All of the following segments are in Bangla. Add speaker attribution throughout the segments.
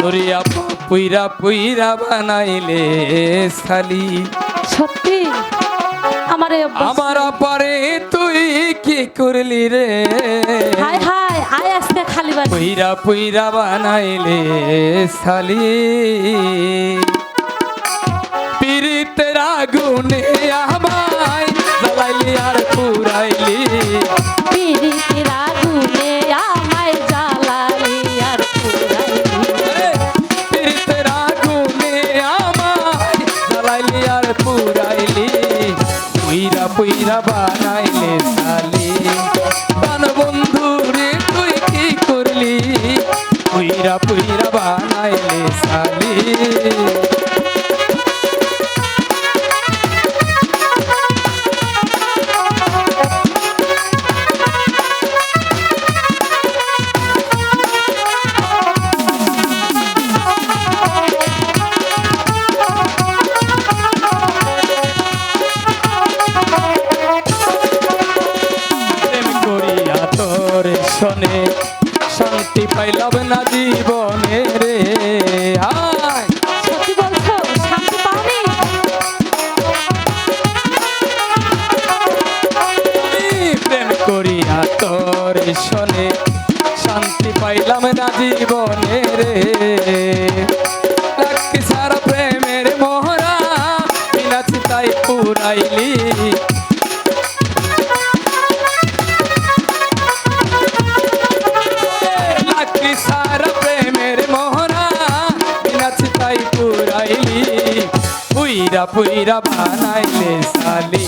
Speaker 1: নুরিয়া পুইরা পুইরা বানাইলে শালি।
Speaker 2: সত্যি? আমার
Speaker 1: আমার পরে তুই কি করলি রে?
Speaker 2: হায় হায় আয় আজকে খালি
Speaker 1: পুইরা পুইরা বানাইলে শালি।
Speaker 2: পিরিতের আগুনে
Speaker 1: আহ পুইরা বানাইলে সালি বান বন্ধু রে তুই কি করলি? পুইরা পুইরা বানাইলে সালি তোর শোনে শান্তি পাইলাম না জীবনে রে। আয়।
Speaker 2: সত্যি বলছো? শান্তি পাওনি?
Speaker 1: আমি প্রেম করিয়া তোর শোনে শান্তি পাইলাম না জীবনে রে। পুইরা বানাইলে সালি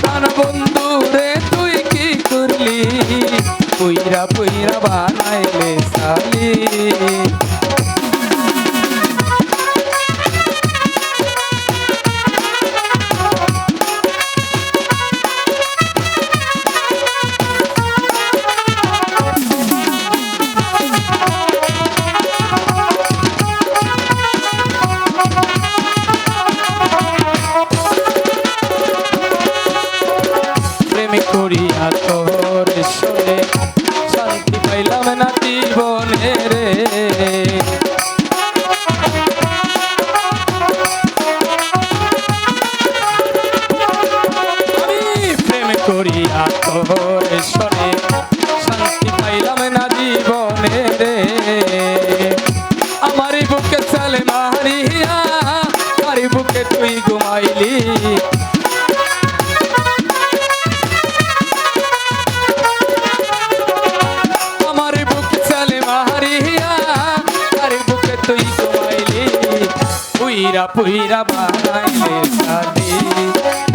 Speaker 1: প্রাণ বন্ধু রে তুই কি করলি? পুইরা পুইরা বানাইলে সালি প্রেম করিয়া তোর শোনে শান্তি পাইলাম না জীবনে রে। আমি প্রেম করিয়া তোর শোনে শান্তি পাইলাম না জীবনে রে। আমার বুকে চলে মারিয়া আমার বুকে তুই ঘুমাইলি। পুইরা পুইরা বানাইলে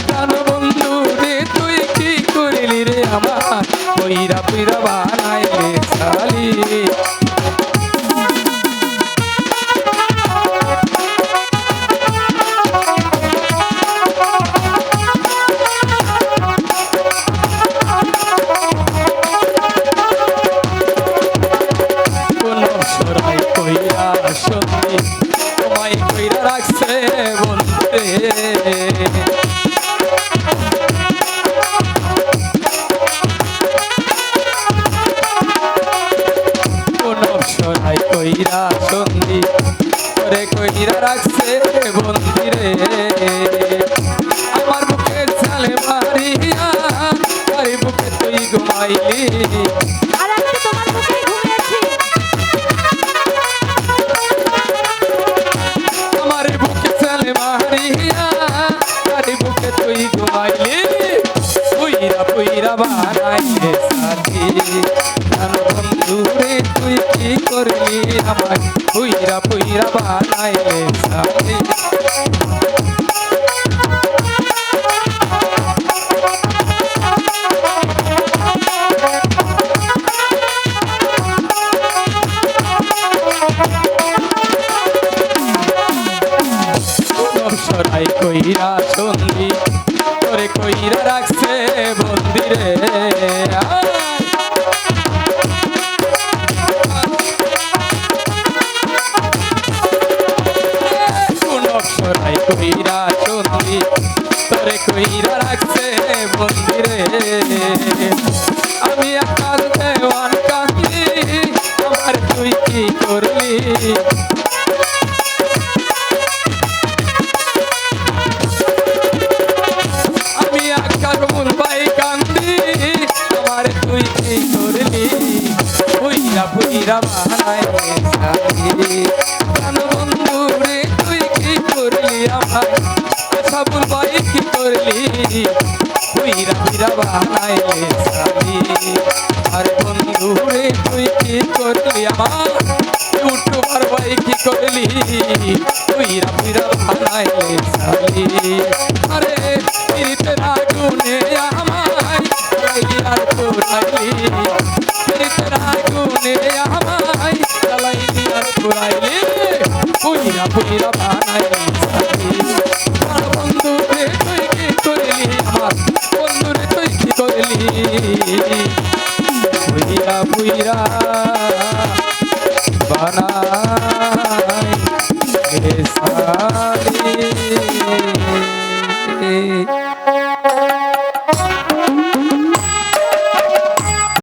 Speaker 1: প্রাণ বন্ধু রে, তুই কি করিলি রে আমার? পুইরা পুইরা বানাইলে সালি সরাই কইরা সন্ধি করে কইরা রাখছে বন্দিরে পুইরা পুইরা বানাইলে সাথী সরাই কইরা সন্ধি তোরে কইরা রাখছে বন্দিরে। কইরা সন্ধি তোরে কইরা রাখছে বন্দিরে আমি আকার দেওয়ান কাহি আমার তুই কি করলি? আমি আকার মূল পাই কান্দি আমার করলি আমার? সাবুল ভাই কি করলি? পুইরা পুইরা বানাই সালি। আরে বন্ধু রে, তুই কি করলি আমার? ইউটিউবার ভাই কি করলি? পুইরা পুইরা বানাই সালি। আরে পিরিতে রাগুনে আমায় আর পুরাইলি সালি আমার বন্ধু রে তুই কি করলি। আমার বন্ধু রে তুই কি